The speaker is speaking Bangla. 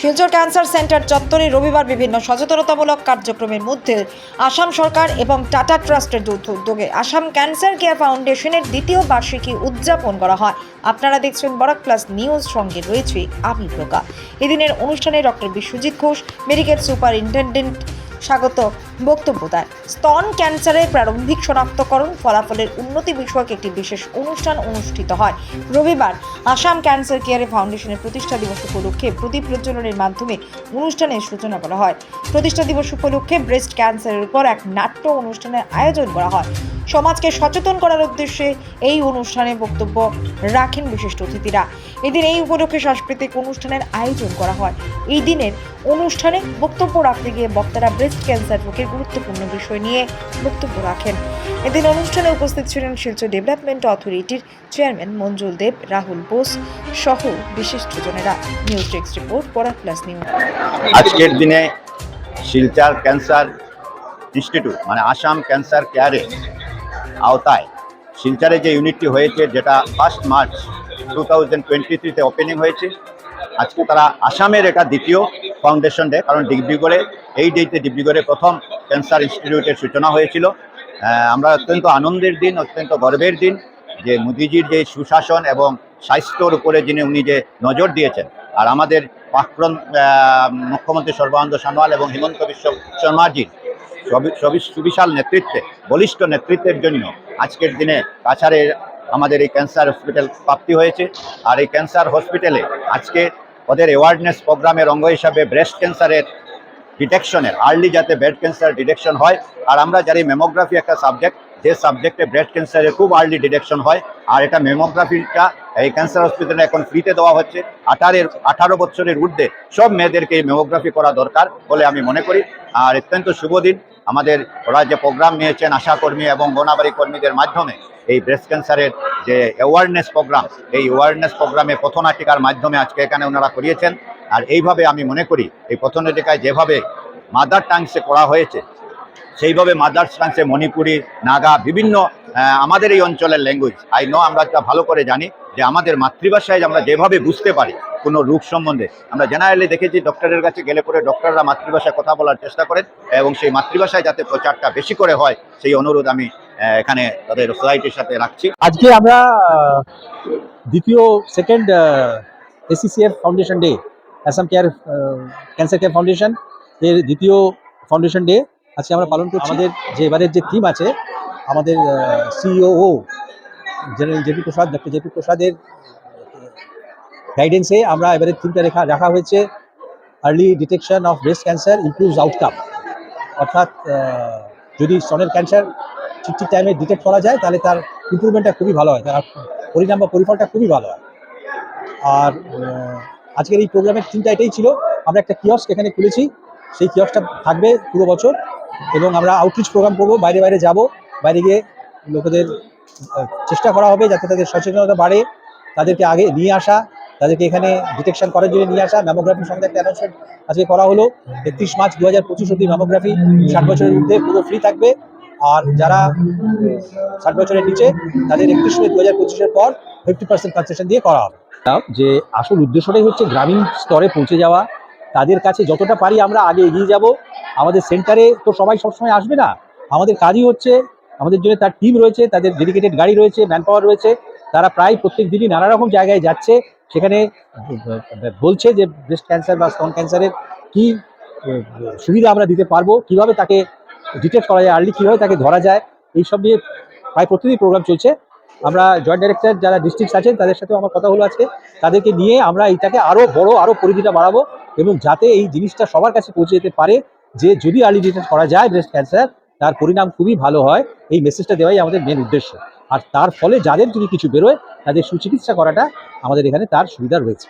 শিলচর ক্যান্সার সেন্টার চত্বরে রবিবার বিভিন্ন সচেতনতামূলক কার্যক্রমের মধ্যে আসাম সরকার এবং টাটা ট্রাস্টের যৌথ উদ্যোগে আসাম ক্যান্সার কেয়ার ফাউন্ডেশনের দ্বিতীয় বার্ষিকী উদযাপন করা হয়। আপনারা দেখছেন বরাক প্লাস নিউজ, সঙ্গে রয়েছে আমি প্রকা এদিনের অনুষ্ঠানে doctor Biswajit Ghosh, medical superintendent স্বাগত। বক্তব্য দেন। স্তন ক্যান্সারের প্রারম্ভিক শনাক্তকরণ ফলাফলের উন্নতি বিষয়ক একটি বিশেষ অনুষ্ঠান অনুষ্ঠিত হয়। রবিবার আসাম ক্যান্সার কেয়ারে ফাউন্ডেশনের প্রতিষ্ঠা দিবস উপলক্ষে প্রদীপ প্রজ্বলনের মাধ্যমে অনুষ্ঠানের সূচনা করা হয়। প্রতিষ্ঠা দিবস উপলক্ষে ব্রেস্ট ক্যান্সারের উপর এক নাট্য অনুষ্ঠানের আয়োজন করা হয়। সমাজকে সচেতন করার উদ্দেশ্যে এই অনুষ্ঠানে বক্তব্য রাখেন বিশিষ্ট অতিথিরা। এদিন এই উপলক্ষে সাংস্কৃতিক অনুষ্ঠানের আয়োজন করা হয়। এই দিনের অনুষ্ঠানে বক্তব্য রাখতে গিয়ে বক্তারা ব্রেস্ট ক্যান্সার রোগের গুরুত্বপূর্ণ বিষয় নিয়ে বক্তব্য রাখেন। এদিন অনুষ্ঠানে উপস্থিত ছিলেন শিলচর ডেভেলপমেন্ট অথরিটির চেয়ারম্যান মঞ্জুল দেব, রাহুল বোস সহ বিশিষ্টজনেরা। নিউজ ডেস্ক রিপোর্ট, পড়া প্লাস নিউজ। আজকের দিনে শিলচার ক্যান্সার ইনস্টিটিউট মানে আসাম ক্যান্সার কেয়ারে আওতায় শিলচারে যে ইউনিটটি হয়েছে, যেটা first March two thousand twenty থ্রিতে ওপেনিং হয়েছে, আজকে তারা আসামের এটা দ্বিতীয় ফাউন্ডেশন ডে কারণ ডিব্রুগড়ে এই ডেতে ডিব্রুগড়ে প্রথম ক্যান্সার ইনস্টিটিউটের সূচনা হয়েছিল। আমরা অত্যন্ত আনন্দের দিন, অত্যন্ত গর্বের দিন যে মোদিজির যে সুশাসন এবং স্বাস্থ্যর উপরে যিনি উনি যে নজর দিয়েছেন। আর আমাদের প্রাক্তন মুখ্যমন্ত্রী সর্বানন্দ সোনোয়াল এবং হিমন্ত বিশ্ব শর্মাজির সবি- সবি- সুবিশাল নেতৃত্বে, বলিষ্ঠ নেতৃত্বের জন্য আজকের দিনে কাছাড়ে আমাদের এই ক্যান্সার হসপিটাল প্রাপ্তি হয়েছে। আর এই ক্যান্সার হসপিটালে আজকে ওদের অ্যাওয়ারনেস প্রোগ্রামের অঙ্গ হিসাবে ব্রেস্ট ক্যান্সারের ডিটেকশনের আর্লি যাতে ব্রেস্ট ক্যান্সার ডিটেকশন হয়। আর আমরা জানি মেমোগ্রাফি একটা সাবজেক্ট যে সাবজেক্টে ব্রেস্ট ক্যান্সারের খুব আর্লি ডিটেকশন হয়, আর এটা মেমোগ্রাফিটা এই ক্যান্সার হসপিটালে এখন ফ্রিতে দেওয়া হচ্ছে। আঠারের, আঠারো বছরের ঊর্ধ্বে সব মেয়েদেরকে এই মেমোগ্রাফি করা দরকার বলে আমি মনে করি। আর অত্যন্ত শুভ দিন। আমাদের ওরা যে প্রোগ্রাম নিয়েছেন আশাকর্মী এবং গোনাবাড়ি কর্মীদের মাধ্যমে এই ব্রেস্ট ক্যান্সারের যে অ্যাওয়ারনেস প্রোগ্রাম এই অ্যাওয়ারনেস প্রোগ্রামে পথনাটিকার মাধ্যমে আজকে এখানে ওনারা করিয়েছেন। আর এইভাবে আমি মনে করি, এই পথনাটিকায় যেভাবে মাদার টাংসে করা হয়েছে, সেইভাবে মাদার্স টাংসে মণিপুরি, নাগা, বিভিন্ন আমাদের এই অঞ্চলের ল্যাঙ্গুয়েজ, আই নো আমরা একটা ভালো করে জানি যে আমাদের মাতৃভাষায় আমরা যেভাবে বুঝতে পারি কোনো রোগ সম্বন্ধে। আমরা জেনারেলি দেখেছি ডক্টরের কাছে গেলে পরে ডক্টররা মাতৃভাষায় কথা বলার চেষ্টা করেন এবং সেই মাতৃভাষায় যাতে প্রচারটা বেশি করে হয়, সেই অনুরোধ আমি এখানে তাদের সোসাইটির সাথে রাখছি। আজকে আমরা দ্বিতীয় second ACCF foundation day Assam care cancer care foundation এর দ্বিতীয় ফাউন্ডেশন ডে আজকে আমরা পালন করছি। আমাদের যে এবারের যে থিম আছে, আমাদের CEO general JP Prasad doctor JP প্রসাদের গাইডেন্সে আমরা এবারের থিমটা রেখা, রাখা হয়েছে early detection of breast cancer improves outcome অর্থাৎ যদি স্তনের ক্যান্সার ঠিক ঠিক টাইমে ডিটেক্ট করা যায়, তাহলে তার ইম্প্রুভমেন্টটা খুবই ভালো হয়, তার পরিণাম বা পরিফলটা খুবই ভালো হয়। আর আজকের এই প্রোগ্রামের থিমটা এটাই ছিল। আমরা একটা কিয়স্ক এখানে খুলেছি। সেই কিয়স্কটা থাকবে পুরো বছর। এবং আমরা আউটরিচ প্রোগ্রাম করব। বাইরে বাইরে যাব। বাইরে গিয়ে লোকেদের চেষ্টা করা হবে যাতে তাদের সচেতনতা বাড়ে, তাদেরকে আগে নিয়ে আসা, তাদেরকে এখানে ডিটেকশন করার জন্য নিয়ে আসা। ম্যামোগ্রাফির সঙ্গে একটা অ্যানাউন্সমেন্ট আজকে করা হলো। একত্রিশ মার্চ দু হাজার পঁচিশ অব্দি ম্যামোগ্রাফি ষাট বছরের ঊর্ধ্বে পুরো ফ্রি থাকবে। আর যারা ষাট বছরের নিচে, তাদের একত্রিশ মে দু হাজার পঁচিশের পর ফিফটি পার্সেন্ট কনসেশন দিয়ে করা হবে। যে আসল উদ্দেশ্যটাই হচ্ছে গ্রামীণ স্তরে পৌঁছে যাওয়া। তাদের কাছে যতটা পারি আমরা আগে এগিয়ে যাব। আমাদের সেন্টারে তো সবাই সবসময় আসবে না। আমাদের কাজই হচ্ছে, আমাদের জন্য তার টিম রয়েছে, তাদের ডেডিকেটেড গাড়ি রয়েছে ম্যান পাওয়ার রয়েছে। তারা প্রায় প্রত্যেক দিনই নানা রকম জায়গায় যাচ্ছে। সেখানে বলছে যে ব্রেস্ট ক্যান্সার বা স্তন ক্যান্সারের কি সুবিধা আমরা দিতে পারব, কীভাবে তাকে ডিটেক্ট করা যায় আর্লি কীভাবে তাকে ধরা যায়, এইসব নিয়ে প্রায় প্রতিদিন প্রোগ্রাম চলছে। আমরা জয়েন্ট ডাইরেক্টর যারা ডিস্ট্রিক্ট আছেন, তাদের সাথে আমার কথা হলো আজকে। তাদেরকে নিয়ে আমরা এটাকে আরও বড় আরও পরিধিটা বাড়াবো এবং যাতে এই জিনিসটা সবার কাছে পৌঁছে যেতে পারে যে যদি আর্লি ডিটেক্ট করা যায় ব্রেস্ট ক্যান্সার তার পরিণাম খুবই ভালো হয়। এই মেসেজটা দেওয়াই আমাদের মেন উদ্দেশ্য। আর তার ফলে যাদের যদি কিছু বেরোয়, তাদের সুচিকিৎসা করাটা আমাদের এখানে তার সুবিধা রয়েছে।